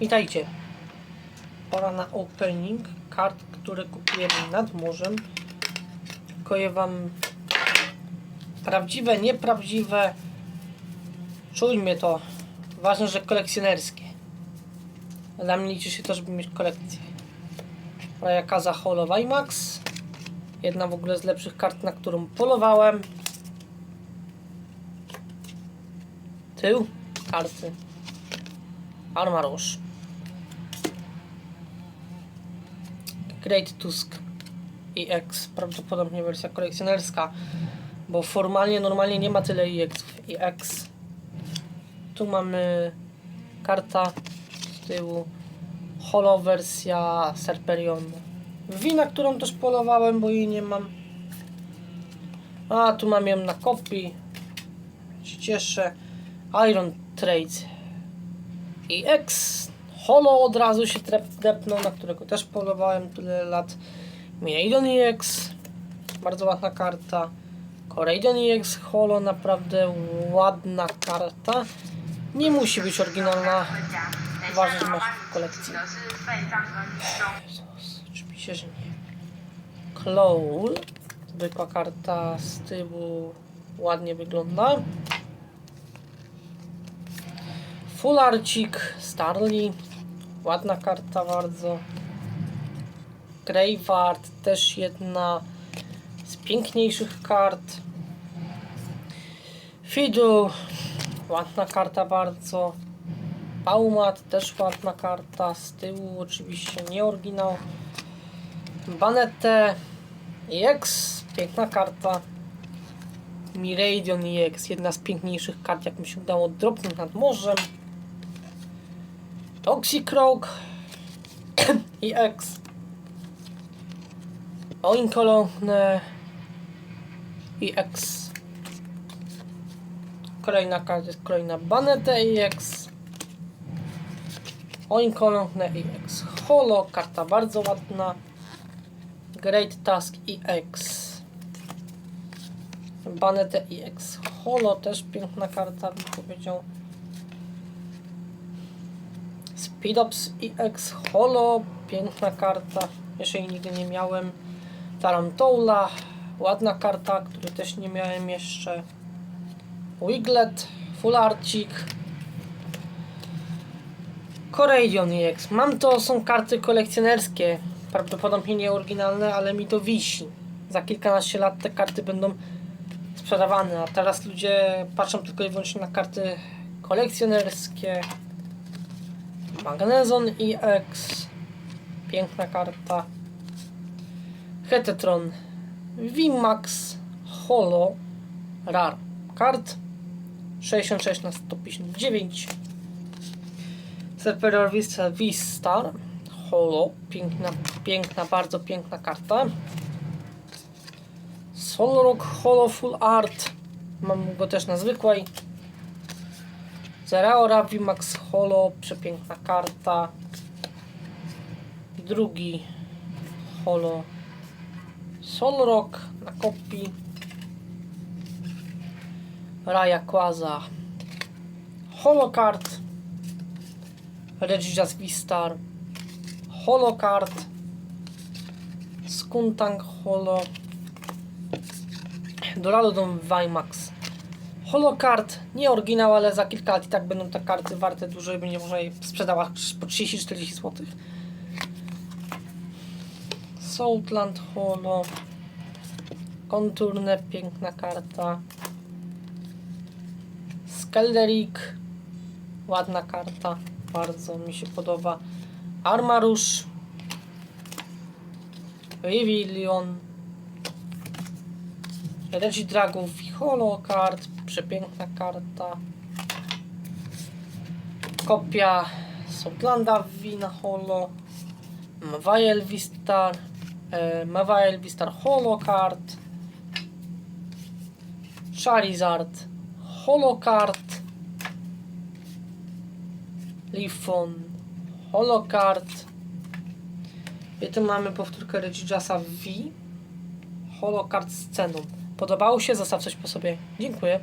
Witajcie. Pora na opening kart, które kupiłem nad morzem. Koję wam prawdziwe, nieprawdziwe. Czujmy to. Ważne, że kolekcjonerskie. Dla mnie liczy się to, żeby mieć kolekcję. Rayakaza Holo IMAX. Jedna w ogóle z lepszych kart, na którą polowałem. Tył karty. Armarosz. Great Tusk EX. Prawdopodobnie wersja kolekcjonerska. Bo formalnie, normalnie nie ma tyle EX-ów. EX. Tu mamy karta z tyłu. Holo wersja Serperion. Wina, którą też polowałem, bo jej nie mam. A, tu mam ją na kopii. Się cieszę. Iron Trade. I X. Holo od razu się trepnął, na którego też polowałem tyle lat. Miraidon EX, bardzo ładna karta. Koreidon EX Holo, naprawdę ładna karta. Nie musi być oryginalna, uważaj, że masz w kolekcji. Jezus, oczywiście, że nie. Clowl, zwykła karta z tyłu, ładnie wygląda. Fularcik, Starly, Ładna karta bardzo. Graveyard też jedna z piękniejszych kart. Fidu, ładna karta bardzo. Baumat, też ładna karta. Z tyłu oczywiście nie oryginał. Banete EX, piękna karta. Miradion EX, jedna z piękniejszych kart, jak mi się udało dropnąć nad morzem. Toxicroak EX. Oinkolone EX. Kolejna karta jest kolejna Banete EX. Oinkolone EX. Holo, karta bardzo ładna. Great Task EX. Banete EX. Holo też piękna karta, bym powiedział. Speedops EX Holo, piękna karta. Jeszcze jej nigdy nie miałem. Tarantoula, ładna karta, której też nie miałem jeszcze. Wiglet, Fularcik. Corayon EX. Mam to, są karty kolekcjonerskie. Prawdopodobnie nie oryginalne, ale mi to wisi. Za kilkanaście lat te karty będą sprzedawane, a teraz ludzie patrzą tylko i wyłącznie na karty kolekcjonerskie. Magnezon EX. Piękna karta. Hetetron. VMAX Holo Rar. Kart 66 na 159. Serperior Vista V-Star Holo. Piękna, piękna, bardzo piękna karta. Solrock Holo Full Art. Mam go też na zwykłej. Zeraora VMAX Holo. Przepiękna karta. Drugi Holo Solrock na kopii. Raya Quaza Holocard Regis Vistar Holocard Skuntang Holo Doradodon Vimax Holocard, nie oryginał, ale za kilka lat i tak będą te karty warte dużo i będzie można je sprzedała po 30-40 zł. Soultland Holo Konturne, piękna karta. Skelderik, ładna karta, bardzo mi się podoba. Armarusz, Rivilion, Regidragów i Holocard, przepiękna karta. Kopia Sotlanda Wina Holo, Mavael Vistar, e, Mavael Vistar Holocard, Charizard, Holocard, Lifon, Holocard. I tu mamy powtórkę Regigasa V, Holocard z ceną. Podobało się? Zostaw coś po sobie. Dziękuję.